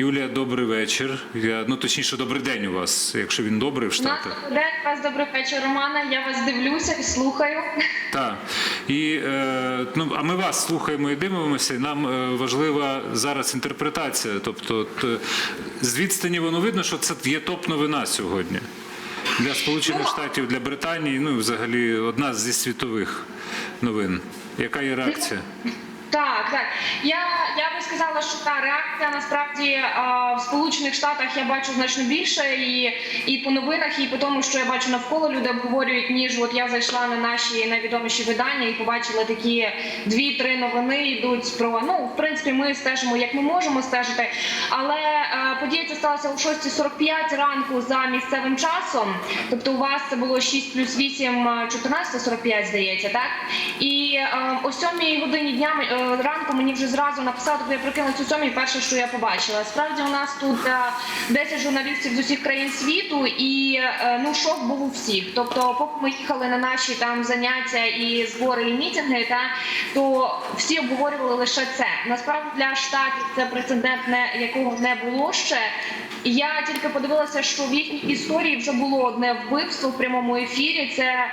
Юлія, добрий вечір. Я, ну точніше, добрий день у вас, якщо він добрий в Штатах. добрий день, вас добрий вечір, Романа. Я вас дивлюся і слухаю. Так. І, е, ну, а ми вас слухаємо і дивимося, і нам е, важлива зараз інтерпретація. Тобто, з відстані воно видно, що це є топ-новина сьогодні. Для Сполучених Штатів, для Британії, ну і взагалі одна зі світових новин. Яка є реакція? Так, так. Я, я би сказала, що та реакція насправді а, в Сполучених Штатах я бачу значно більше, і, і по новинах, і по тому, що я бачу навколо люди обговорюють, ніж от я зайшла на наші найвідоміші видання і побачила такі дві-три новини йдуть про ну, в принципі, ми стежимо, як ми можемо стежити. Але е, подія ця сталася о 6.45 ранку за місцевим часом. Тобто, у вас це було 6 плюс 8, е, 14.45, здається, так? І е, о 7 годині дня е, ранку мені вже зразу написали, тобто я прикинулася о 7 перше, що я побачила. Справді у нас тут е, 10 журналістів з усіх країн світу, і е, ну шок був у всіх. Тобто, поки ми їхали на наші там заняття і збори і мітинги, та то всі обговорювали лише це. Насправді для штатів це прецедент, якого не було ще. І Я тільки подивилася, що в їхній історії вже було одне вбивство в прямому ефірі. Це е,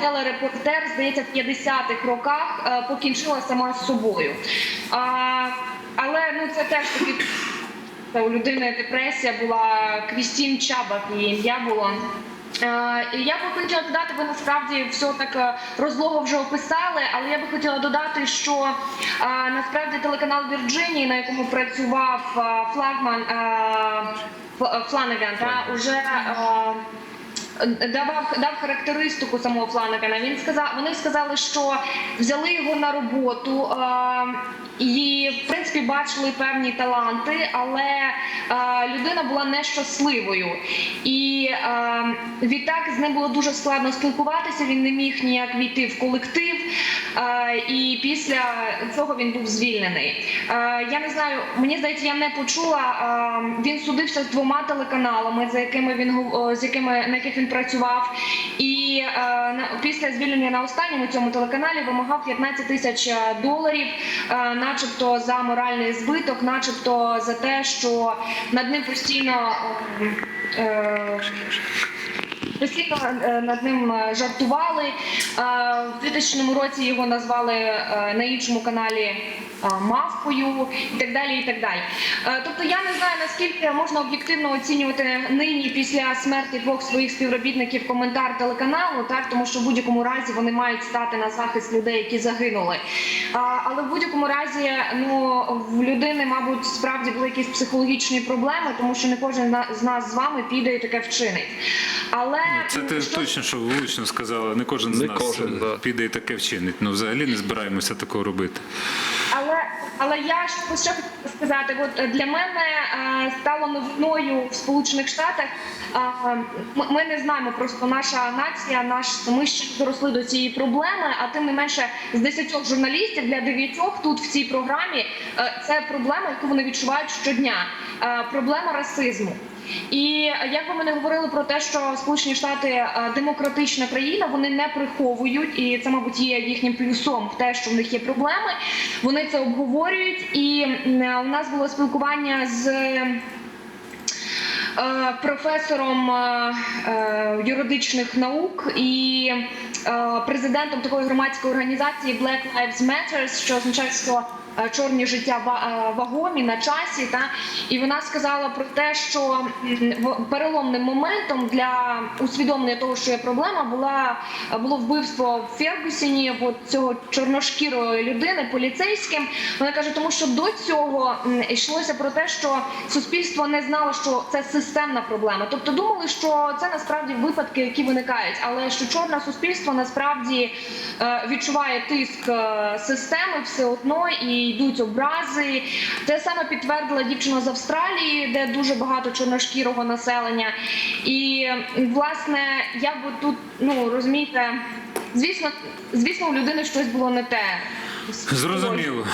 телерепортер, здається, в 50-х роках е, покінчила сама з собою. А, але ну це теж таки у людини депресія була Крістін Чабак, її ім'я було. Е, і Я би хотіла додати, ви насправді все так е, розлого вже описали, але я би хотіла додати, що е, насправді телеканал Вірджинії, на якому працював флагман Фланаган, та уже давав дав характеристику самого Фланагана. Він сказав, вони сказали, що взяли його на роботу е, і в принципі бачили певні таланти, але е, людина була нещасливою. І е, відтак з ним було дуже складно спілкуватися. Він не міг ніяк війти в колектив. Е, і після цього він був звільнений. Е, я не знаю, мені здається, я не почула. Е, він судився з двома телеканалами, за якими він гов- з якими на яких він працював. І е, після звільнення на останньому цьому телеканалі вимагав 15 тисяч е, доларів, е, начебто за моральний збиток, начебто за те, що над ним постійно. е, е, Постійно е, над ним жартували. В 2000 році його назвали на іншому каналі мавпою і так далі. і так далі. Е, Тобто я не знаю наскільки можна об'єктивно оцінювати нині після смерті двох своїх співробітників коментар телеканалу, так тому що в будь-якому разі вони мають стати на захист людей, які загинули. Але в будь-якому разі, ну в людини, мабуть, справді були якісь психологічні проблеми, тому що не кожен з нас з вами піде і таке вчинить. Але Це ти що- точно, що влучно сказала. Не кожен з нас кожен, е, піде і таке вчинить. Ну, взагалі не збираємося такого робити. Але я ж хотіла сказати, от е, для мене е, стало новиною в Сполучених Штатах. е, ми, не знаємо просто наша нація, наш ми ще доросли до цієї проблеми. А тим не менше, з 10 журналістів для 9 тут в цій програмі це проблема, яку вони відчувають щодня. Проблема расизму. І як би ми не говорили про те, що Сполучені Штати е, демократична країна, вони не приховують, і це, мабуть, є їхнім плюсом в те, що в них є проблеми. Вони це обговорюють, і у нас було спілкування з. е, Професором е, е, юридичних наук і е, президентом такої громадської організації Black Lives Matter, що означає, що е, чорні життя е, вагомі на часі. Та і вона сказала про те, що переломним моментом для усвідомлення того, що є проблема, була було вбивство в Фергусіні от цього чорношкірої людини поліцейським. Вона каже, тому що до цього йшлося про те, що суспільство не знало, що це системна проблема. Тобто думали, що це насправді випадки, які виникають, але що чорне суспільство насправді е, відчуває тиск е, системи все одно і йдуть образи. Це саме підтвердила дівчина з Австралії, де дуже багато чорношкірого населення. І власне я би тут ну розумієте, звісно, звісно, у людини щось було не те. Зрозуміло.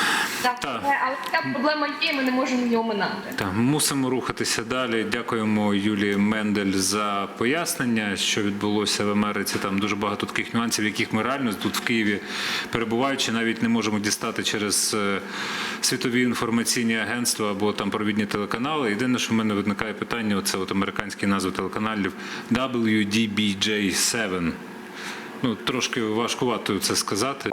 Так, Так. але- така проблема є, і ми не можемо її оминати. Так, мусимо рухатися далі. Дякуємо Юлії Мендель за пояснення, що відбулося в Америці. Там дуже багато таких нюансів, яких ми реально тут в Києві перебуваючи, навіть не можемо дістати через е, світові інформаційні агентства або там провідні телеканали. Єдине, що в мене виникає питання, це от американські назви телеканалів WDBJ7. Ну трошки важкувато це сказати.